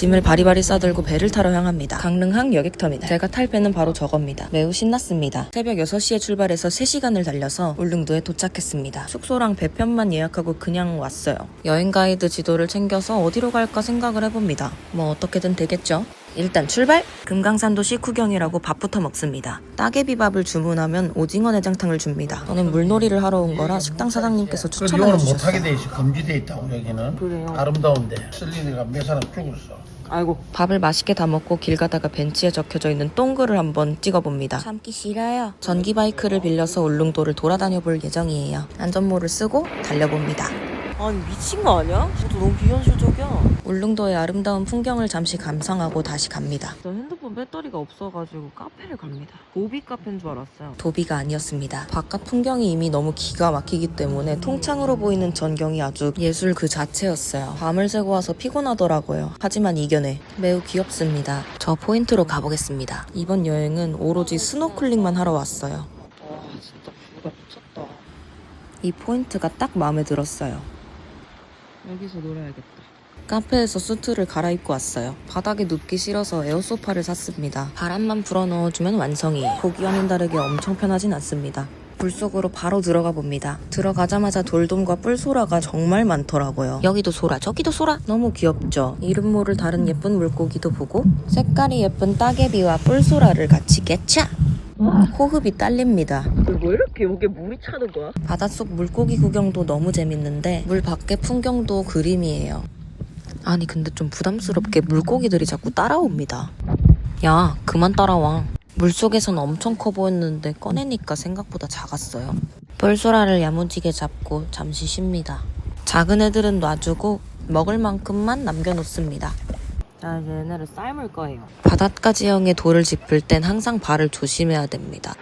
짐을 바리바리 싸들고 배를 타러 향합니다. 강릉항 여객터미널. 제가 탈 배는 바로 저겁니다. 매우 신났습니다. 새벽 6시에 출발해서 3시간을 달려서 울릉도에 도착했습니다. 숙소랑 배편만 예약하고 그냥 왔어요. 여행 가이드 지도를 챙겨서 어디로 갈까 생각을 해봅니다. 뭐 어떻게든 되겠죠? 일단 출발! 금강산도 식후경이라고 밥부터 먹습니다. 따개비밥을 주문하면 오징어 내장탕을 줍니다. 저는 물놀이를 하러 온 거라 식당 사장님께서 그 추천해 이거는 못하게 주셨어요. 돼 있어. 금지돼 있다고 여기는. 그래요? 아름다운데 슬리드가 몇 사람 죽었어. 아이고 밥을 맛있게 다 먹고 길 가다가 벤치에 적혀져 있는 동글을 한번 찍어봅니다 참기 싫어요 전기 바이크를 빌려서 울릉도를 돌아다녀 볼 예정이에요 안전모를 쓰고 달려봅니다 아니 미친 거 아니야? 진짜 너무 비현실적이야. 울릉도의 아름다운 풍경을 잠시 감상하고 다시 갑니다. 저 핸드폰 배터리가 없어가지고 카페를 갑니다. 도비 카페인 줄 알았어요. 도비가 아니었습니다. 바깥 풍경이 이미 너무 기가 막히기 때문에 통창으로 보이는 전경이 아주 예술 그 자체였어요. 밤을 새고 와서 피곤하더라고요. 하지만 이겨내 매우 귀엽습니다. 저 포인트로 가보겠습니다. 이번 여행은 오로지 스노클링만 하러 왔어요. 와 진짜 뷰가 미쳤다. 이 포인트가 딱 마음에 들었어요 여기서 놀아야겠다. 카페에서 수트를 갈아입고 왔어요. 바닥에 눕기 싫어서 에어소파를 샀습니다. 바람만 불어 넣어주면 완성이에요. 보기와는 다르게 엄청 편하진 않습니다. 물 속으로 바로 들어가 봅니다. 들어가자마자 돌돔과 뿔소라가 정말 많더라고요. 여기도 소라, 저기도 소라. 너무 귀엽죠? 이름 모를 다른 예쁜 물고기도 보고 색깔이 예쁜 따개비와 뿔소라를 같이 개차! 호흡이 딸립니다. 왜 이렇게 여기 물이 차는 거야? 바닷속 물고기 구경도 너무 재밌는데 물 밖의 풍경도 그림이에요. 아니 근데 좀 부담스럽게 물고기들이 자꾸 따라옵니다. 야 그만 따라와. 물속에선 엄청 커 보였는데 꺼내니까 생각보다 작았어요. 뻘소라를 야무지게 잡고 잠시 쉽니다. 작은 애들은 놔주고 먹을 만큼만 남겨놓습니다. 자 이제 얘네를 삶을 거예요. 바닷가 지형에 돌을 짚을 땐 항상 발을 조심해야 됩니다.